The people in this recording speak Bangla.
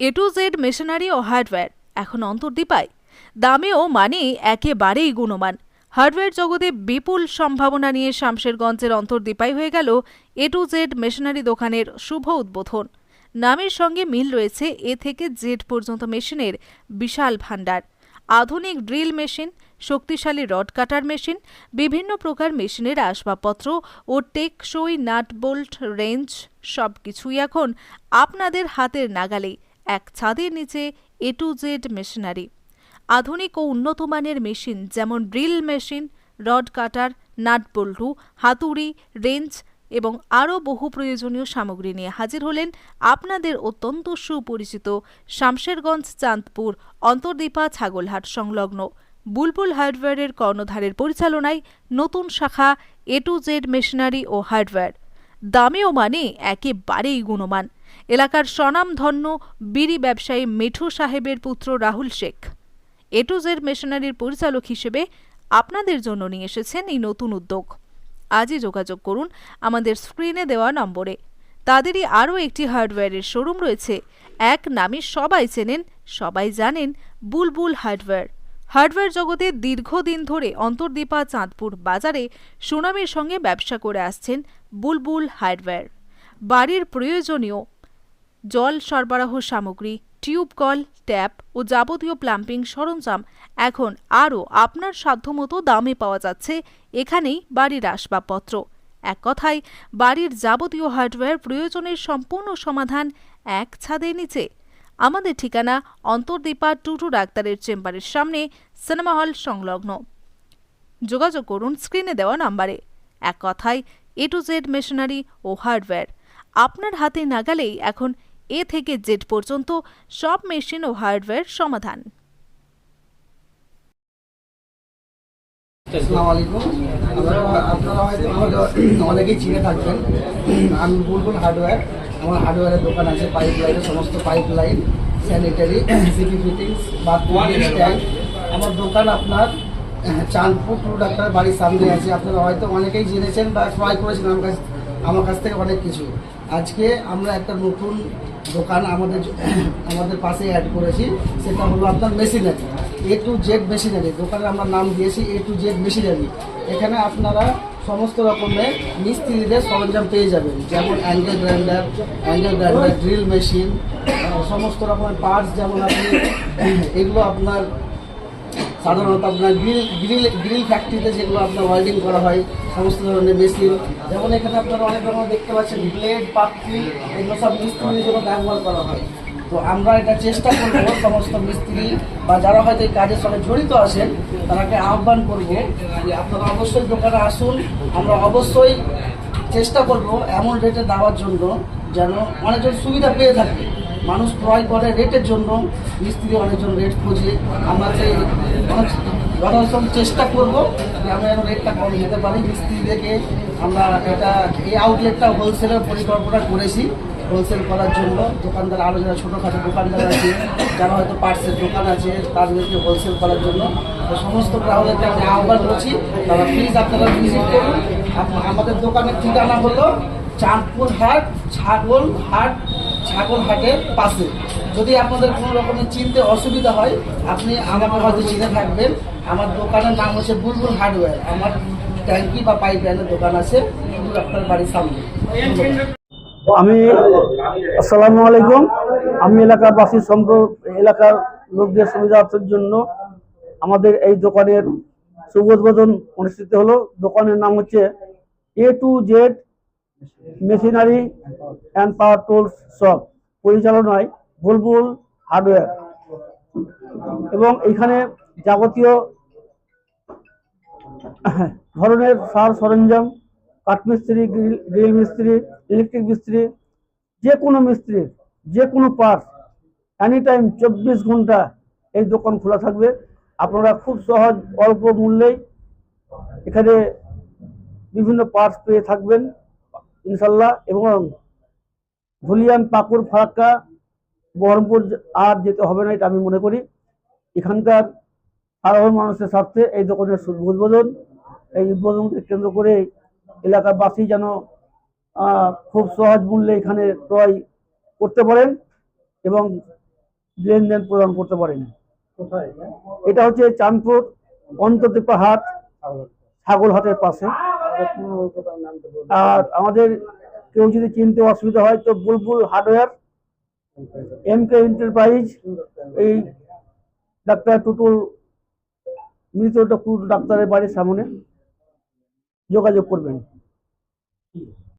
এ টু জেড মেশিনারি ও হার্ডওয়্যার এখন অন্তর্দীপায় দামেও মানে একেবারেই গুণমান। হার্ডওয়্যার জগতে বিপুল সম্ভাবনা নিয়ে শামশেরগঞ্জের অন্তর্দীপায় হয়ে গেল এ টু জেড মেশিনারি দোকানের শুভ উদ্বোধন। নামের সঙ্গে মিল রয়েছে এ থেকে জেড পর্যন্ত মেশিনের বিশাল ভাণ্ডার। আধুনিক ড্রিল মেশিন, শক্তিশালী রড কাটার মেশিন, বিভিন্ন প্রকার মেশিনের আসবাবপত্র ও টেকসই নাট বোল্ট রেঞ্জ সবকিছুই এখন আপনাদের হাতের নাগালে এক ছাদের নিচে এ টু জেড মেশিনারি আধুনিক ও উন্নত মানের মেশিন যেমন drill machine, rod cutter, nut বল্টু, হাতুড়ি রেঞ্জ এবং আরও বহু প্রয়োজনীয় সামগ্রী নিয়ে হাজির হলেন আপনাদের অত্যন্ত সুপরিচিত শামশেরগঞ্জ চাঁদপুর অন্তর্দীপা ছাগলহাট সংলগ্ন। বুলবুল হার্ডওয়্যারের কর্ণধারের পরিচালনায় নতুন শাখা এ টু জেড মেশিনারি ও হার্ডওয়্যার। দামেও মানে একেবারেই গুণমান। এলাকার স্বনামধন্য বিড়ি ব্যবসায়ী মিঠু সাহেবের পুত্র Rahul Sheikh. A to Z মেশিনারির পরিচালক হিসেবে আপনাদের জন্য নিয়ে এসেছেন এই নতুন উদ্যোগ। আজই যোগাযোগ করুন আমাদের স্ক্রিনে দেওয়া নম্বরে। তাদেরই আরও একটি হার্ডওয়্যারের শোরুম রয়েছে। এক নামে সবাই চেনেন, সবাই জানেন বুলবুল হার্ডওয়্যার। হার্ডওয়্যার জগতে দীর্ঘদিন ধরে অন্তর্দীপা চাঁদপুর বাজারে সুনামের সঙ্গে ব্যবসা করে আসছেন বুলবুল হার্ডওয়্যার। বাড়ির প্রয়োজনীয় জল সরবরাহ সামগ্রী, টিউব কল, ট্যাপ ও যাবতীয় প্লাম্পিং সরঞ্জাম এখন আরও আপনার সাধ্যমতো দামে পাওয়া যাচ্ছে এখানেই বাড়ির আসবাবপত্র। এক কথায়, বাড়ির যাবতীয় হার্ডওয়্যার প্রয়োজনের সম্পূর্ণ সমাধান এক ছাদের নিচে। আমাদের ঠিকানা অন্তর্দীপা টুটু ডাক্তারের চেম্বারের সামনে, সিনেমা হল সংলগ্ন। যোগাযোগ করুন স্ক্রিনে দেওয়া নাম্বারে। এক কথায়, এ টু জেড মেশিনারি ও হার্ডওয়্যার। আপনার হাতে নাগালেই এখন এ থেকে জেড পর্যন্ত সব মেশিন ও হার্ডওয়্যার সমাধান। আসসালামু আলাইকুম আমরা- আপনারা হয়তো অনেকেই চিনে থাকবেন। আমি বুলবুল হার্ডওয়্যার। আমার হার্ডওয়্যারের দোকান আছে পাইপ লাইনের সমস্ত pipe line sanitary CP fittings bathroom stand আমার দোকান আপনার চাঁদপুর টু ডাক্তার বাড়ির সামনে আছে। আপনারা হয়তো অনেকেই জেনেছেন বা ট্রাই করেছেন আমার কাছ আমার কাছ থেকে অনেক কিছু। আজকে আমরা একটা নতুন দোকান আমাদের আমাদের পাশে অ্যাড করেছি, সেটা হলো আপনার machinery A to Z machinery দোকানে আমরা নাম দিয়েছি এ টু জেড মেশিনারি এখানে আপনারা সমস্ত রকমের মিস্ত্রিদের সরঞ্জাম পেয়ে যাবেন, যেমন angle grinder angle grinder drill machine সমস্ত রকমের পার্টস যেমন আপনি, এগুলো আপনার সাধারণত আপনার গ্রিল গ্রিল গ্রিল ফ্যাক্টরিতে যেগুলো আপনার ওয়েল্ডিং করা হয়, সমস্ত ধরনের মেশিন যেমন এখানে আপনারা অনেক রকমের দেখতে পাচ্ছেন ব্লেড পাত্রি, এগুলো সব মিস্ত্রির জন্য ব্যবহার করা হয়। তো আমরা এটা চেষ্টা করব সমস্ত মিস্ত্রি বা যারা হয়তো এই কাজের সঙ্গে জড়িত আছেন, তারাকে আহ্বান করব যে আপনারা অবশ্যই দোকানে আসুন। আমরা অবশ্যই চেষ্টা করব এমন রেটে দেওয়ার জন্য যেন অনেকজন সুবিধা পেয়ে থাকে। মানুষ ক্রয় করে রেটের জন্য। মিস্ত্রি অনেকজন রেট খোঁজে। আমরা সেই যথাসম্ভব চেষ্টা করব যে আমরা যেন রেটটা কম যেতে পারি। মিস্ত্রিদেরকে আমরা এটা এই আউটলেটটা হোলসেলের পরিকল্পনা করেছি। হোলসেল করার জন্য দোকানদার আরও যারা ছোটোখাটো দোকানদার আছে, যারা হয়তো পার্টসের দোকান আছে, তাদেরকে হোলসেল করার জন্য। তো সমস্ত গ্রাহকদেরকে আমি আহ্বান করছি, তারা প্লিজ আপনারা ভিজিট করুন। আমাদের দোকানের ঠিকানা হলো চাঁদপুর হাট, ছাগল হাট ছাগল হাটের পাশে। যদি আপনাদের কোনো রকমের চিনতে অসুবিধা হয়, আপনি আমাকে হয়তো চিনে থাকবেন। আমার দোকানের নাম হচ্ছে বুলবুল হার্ডওয়্যার। আমার ট্যাঙ্কি বা পাইপ লাইনের দোকান আছে আপনার বাড়ির সামনে। আমি আসসালামু আলাইকুম। আমি এলাকাবাসী সম্প এলাকার লোকদের সুবিধার্থের জন্য আমাদের এই দোকানের শুভ উদ্বোধন অনুষ্ঠিত হলো। দোকানের নাম হচ্ছে A to Z machinery and power tools shop পরিচালনায় বুলবুল হার্ডওয়্যার এবং এখানে যাবতীয় ধরনের সার সরঞ্জাম, কাঠমিস্ত্রি, গ্রিল মিস্ত্রি ইলেকট্রিক মিস্ত্রি, যে কোনো মিস্ত্রি, যে কোনো পার্ট এনি টাইম চব্বিশ ঘণ্টা এই দোকান খোলা থাকবে। আপনারা খুব সহজ, অল্প মূল্যেই এখানে বিভিন্ন পার্টস পেয়ে থাকবেন। ইনশাল্লাহ এবং ধুলিয়ান পাকুর ফারাক্কা বহরমপুর আর যেতে হবে না এটা আমি মনে করি। এখানকার সাধারণ মানুষের স্বার্থে এই দোকানের উদ্বোধন এই উদ্বোধনকে কেন্দ্র করে এলাকাবাসী যেন খুব সহজ মূল্যে এখানে ক্রয় করতে পারেন এবং লেনদেন প্রদান করতে পারেন। এটা? হচ্ছে চাঁদপুর অন্তর্দীপা হাট ছাগল হাটের পাশে। আর আমাদের কেউ যদি চিনতে অসুবিধা হয়, তো Bulbul hardware M K enterprise, এই ডাক্তার টুটুল, মৃত ডাক্তারের বাড়ির সামনে যোগাযোগ করবেন।